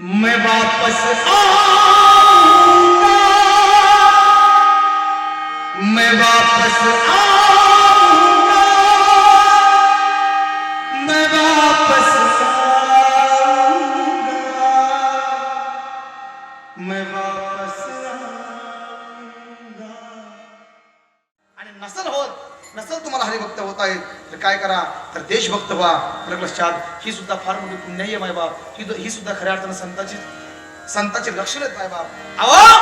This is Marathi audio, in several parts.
मैं वापस आऊंगा। मैं वापस आऊंगा तर देशभक्त व्हा बरं ही सुद्धा फार मोठी पुण्याई आहे मायबाप ही ही सुद्धा खऱ्या अर्थानं संताची संताचे लक्षण आहेत मायबाप अहो!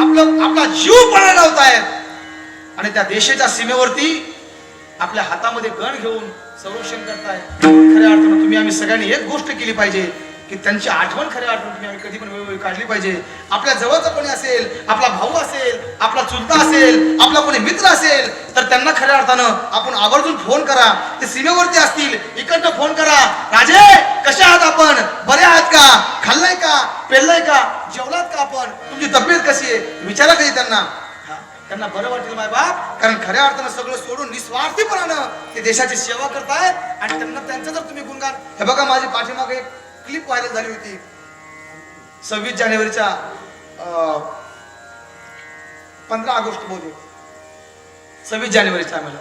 आपलं आपला जीव पणाला लावतायत. आणि त्या देशाच्या सीमेवरती आपल्या हातामध्ये गण घेऊन संरक्षण करताय खऱ्या अर्थानं तुम्ही आम्ही सगळ्यांनी एक गोष्ट केली पाहिजे. की त्यांची आठवण खऱ्या आठवण कधी पण वेळोवेळी काढली पाहिजे. आपल्या जवळचा कोणी असेल आपला भाऊ असेल आपला चुलता असेल आपला कोणी मित्र असेल तर त्यांना खऱ्या अर्थानं आपण आवर्जून फोन करा. ते सीमेवरती असतील इकडनं फोन करा. राजे कसे आहात आपण? बरे आहात का? खाल्लाय का? पेरलाय का? जेवलात का आपण? तुमची तब्येत कशी आहे? विचारा कधी त्यांना. हा, त्यांना बरं वाटेल माय बाप. कारण खऱ्या अर्थानं सगळं सोडून निस्वार्थीपणानं ते देशाची सेवा करतायत आणि त्यांना त्यांचं जर तुम्ही गुणगान हे बघा माझी पाठीमागे एक क्लिप व्हायरल झाली होती. सव्वीस जानेवारीच्या पंधरा ऑगस्ट बहुतेक सव्वीस जानेवारीच्या आम्हाला.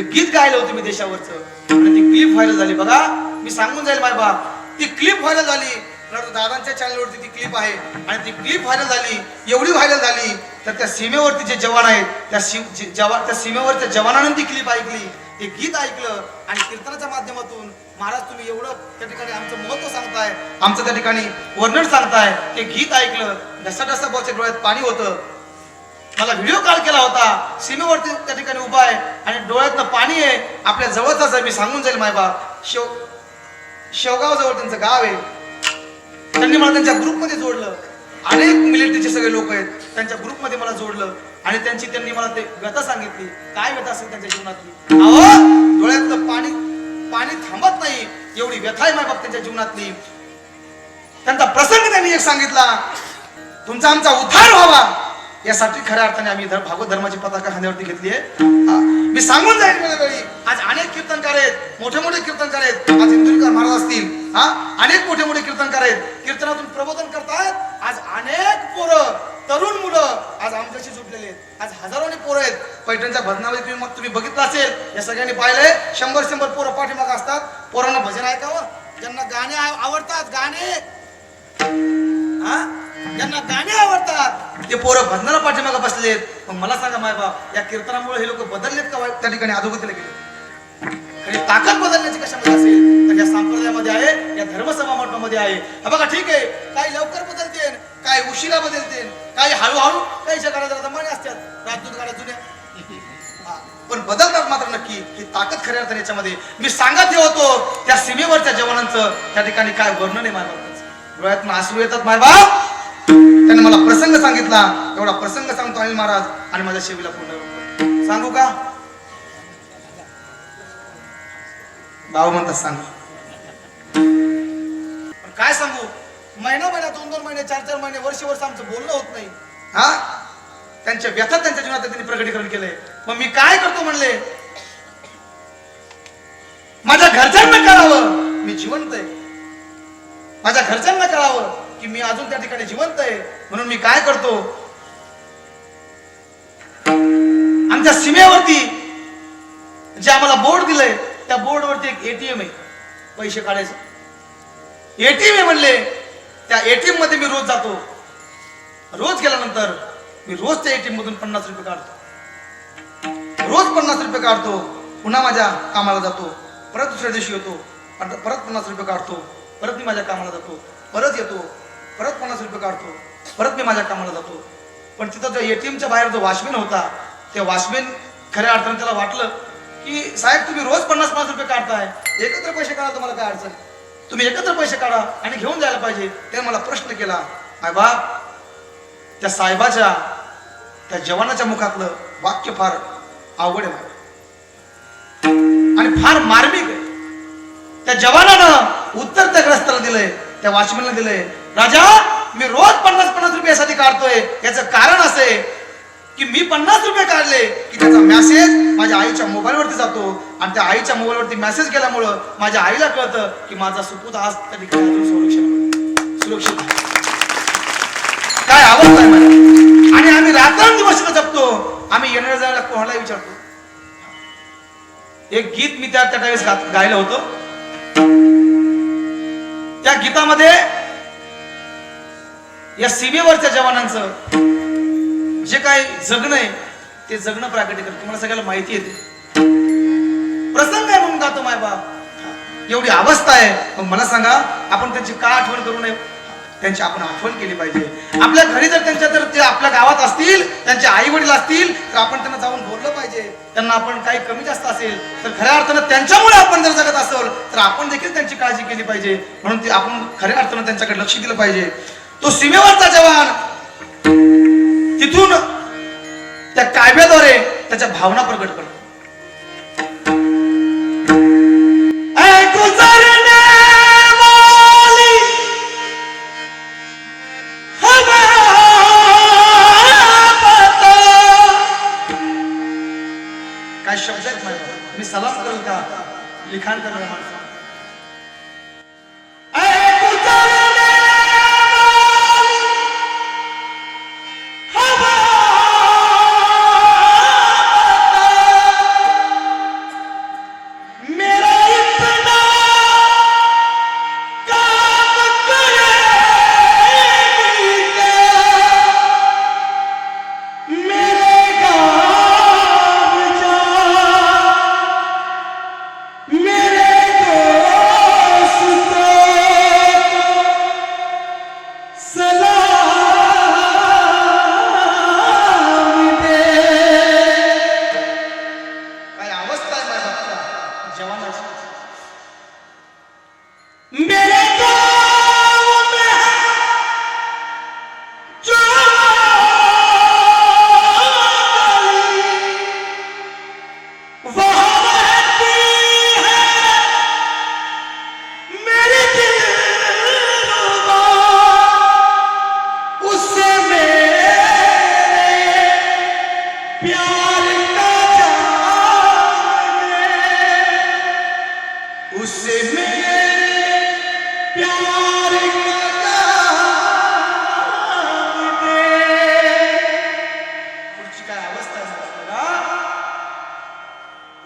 एक गीत गायलं होतं मी देशावरचं. आणि ती क्लिप व्हायरल झाली. बघा मी सांगून जाईल माय बाप. ती क्लिप व्हायरल झाली. दादांच्या चॅनलवरती ती क्लिप आहे. आणि ती क्लिप व्हायरल झाली एवढी व्हायरल झाली तर त्या सीमेवरती जे जवान आहेत त्या जे- जवान त्या सीमेवरच्या जवानांनी ती क्लिप ऐकली. ते गीत ऐकलं आणि कीर्तनाच्या माध्यमातून महाराज तुम्ही एवढं त्या ठिकाणी आमचं महत्त्व सांगताय आमचं त्या ठिकाणी वर्णन सांगताय ते गीत ऐकलं. ढसा ढसा भाऊच्या डोळ्यात पाणी होतं. मला व्हिडिओ कॉल केला होता. सीमेवरती त्या ठिकाणी उभा आहे आणि डोळ्यातनं पाणी आहे. आपल्या जवळचाच आहे मी सांगून जाईल मायबाप शेव शेवगाव जवळ त्यांचं गाव आहे. त्यांनी मला त्यांच्या ग्रुपमध्ये जोडलं. अनेक मिलिटरीचे सगळे लोक आहेत. त्यांच्या ग्रुपमध्ये मला जोडलं. आणि त्यांची त्यांनी मला ते व्यथा सांगितली. काय व्यथा असेल त्यांच्या जीवनातली? अहो डोळ्यातलं पाणी पाणी थांबत नाही. एवढी व्यथा आहे माझ्या त्यांच्या जीवनातली. त्यांचा प्रसंग त्यांनी एक सांगितला. तुमचा आमचा उद्धार व्हावा. यासाठी खऱ्या अर्थाने आम्ही भागवत धर्माची पताका खांद्यावरती घेतली आहे. मी सांगून जाईल वेळी आज अनेक कीर्तनकार आहेत. मोठे मोठे कीर्तनकार आहेत. आज इंदुरीकर महाराज असतील. हा? अनेक मोठे मोठे कीर्तनकार आहेत. कीर्तनातून प्रबोधन करतात. आज अनेक पोरं तरुण मुलं आज आमच्याशी जुटलेले आहेत. आज हजारोनी पोरं आहेत. पैठणच्या भजनामध्ये तुम्ही मग तुम्ही बघितलं असेल या सगळ्यांनी पाहिलंय. शंभर शंभर पोरं पाठीमागं असतात. पोरांना भजन ऐकावं. ज्यांना गाणे आवडतात गाणे. हा? ज्यांना गाणे आवडतात. ते पोरं भजनाला पाठीमागे बसलेत. मग मला सांगा माय बाप या कीर्तनामुळे हे लोक बदललेत का त्या ठिकाणी अधोगतीला गेले? आणि ताकद बदलण्याची कशामध्ये असेल? तर या संप्रदायामध्ये आहे या धर्मसभा मंडपामध्ये आहे. हा बघा ठीक आहे. काही लवकर बदलते काही उशिरा बदलते काही हळूहळू काहीच्या काळात जरा दमाने असतात. राजदूत गाड्या जुन्या. पण बदलतात मात्र नक्की. ही ताकद खऱ्या अर्थाने याच्यामध्ये. मी सांगत होतो त्या सीमेवरच्या जवानांचं त्या ठिकाणी काय वर्णन आहे मायबापांचं डोळ्यातून आसरू येतात मायबाप. त्याने मला प्रसंग सांगितला. एवढा प्रसंग सांगतो अनिल महाराज आणि माझ्या शेवीला पूर्ण सांगू का? भाऊ म्हणतात सांगू. पण काय सांगू? महिना महिना दोन दोन महिने चार चार महिने वर्ष वर्ष आमचं बोलणं होत नाही. हा? त्यांच्या व्यथा त्यांच्या जीवनात त्यांनी प्रकटीकरण केलंय. मग मी काय करतो म्हणले? माझ्या घरच्यांना कळावं मी जिवंत आहे. माझ्या घरच्यांना कळावं की मी अजून त्या ठिकाणी जिवंत आहे. म्हणून मी काय करतो? आमच्या सीमेवरती जे आम्हाला बोर्ड दिलंय त्या बोर्डवरती एक एटीएम आहे. पैसे काढायचं. एटीएम आहे म्हणले त्या एटीएममध्ये मी रोज जातो. रोज गेल्यानंतर मी रोज त्या एटीएम मधून पन्नास रुपये काढतो. रोज पन्नास रुपये काढतो पुन्हा माझ्या कामाला जातो. परत दुसऱ्या दिवशी येतो परत पन्नास रुपये काढतो. परत मी माझ्या कामाला जातो परत येतो परत पन्नास रुपये काढतो परत मी माझ्या कामाला जातो. पण तिथं जो एटीएमच्या बाहेर जो वॉचमॅन होता त्या वॉचमॅन खऱ्या अर्थाने त्याला वाटलं की साहेब तुम्ही रोज पन्नास पन्नास रुपये काढताय. एकत्र पैसे काढा तुम्हाला काय अडचण? तुम्ही एकत्र पैसे काढा आणि घेऊन जायला पाहिजे. त्याने मला प्रश्न केला माय बाप त्या साहेबाच्या त्या जवानाच्या मुखातलं वाक्य फार अवघड आहे आणि फार मार्मिक आहे. त्या जवानानं उत्तर त्या ग्रस्ताला दिलंय त्या वॉचमॅनला दिलंय राजा मी रोज पन्नास पन्नास रुपयासाठी काढतोय. याचं कारण असे की मी पन्नास रुपये काढले की त्याचा मेसेज माझ्या आईच्या मोबाईलवरती जातो. आणि त्या आईच्या मोबाईलवरती मेसेज गेल्यामुळं माझ्या आईला कळतं की माझा सुपूत आज त्या ठिकाणी अजून सुरक्षित काय आवाज आहे मला आणि आम्ही रात्रंदिवस जपतो. आम्ही येणाऱ्या जायला कोणाला विचारतो. एक गीत मी त्या त्या त्यावेळेस गायलं होतं. त्या गीतामध्ये या सीमेवरच्या जवानांचं जे काही जगणं आहे ते जगणं प्राकटिक तुम्हाला सगळ्याला माहिती येते प्रसंग आहे म्हणून गातो माय बाप. एवढी अवस्था आहे. मग मला सांगा आपण त्यांची का आठवण करू नये? त्यांची आपण आठवण केली पाहिजे. आपल्या घरी जर त्यांच्या जर ते आपल्या गावात असतील त्यांचे आई वडील असतील तर आपण त्यांना जाऊन बोललं पाहिजे. त्यांना आपण काही कमी जास्त असेल तर खऱ्या अर्थानं त्यांच्यामुळे आपण जर जगत असेल तर आपण देखील त्यांची काळजी केली पाहिजे. म्हणून ती आपण खऱ्या अर्थानं त्यांच्याकडे लक्ष दिलं पाहिजे. तो सीमेवरचा जवान तिथून त्या काव्याद्वारे त्याच्या भावना प्रकट करतो কেমন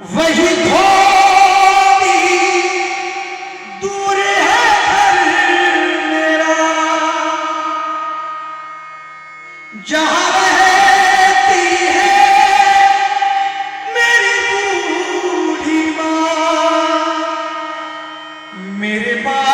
वही थोड़ी दूर है घर मेरा। जहां रहती है मेरी बूढ़ी मां मेरे पास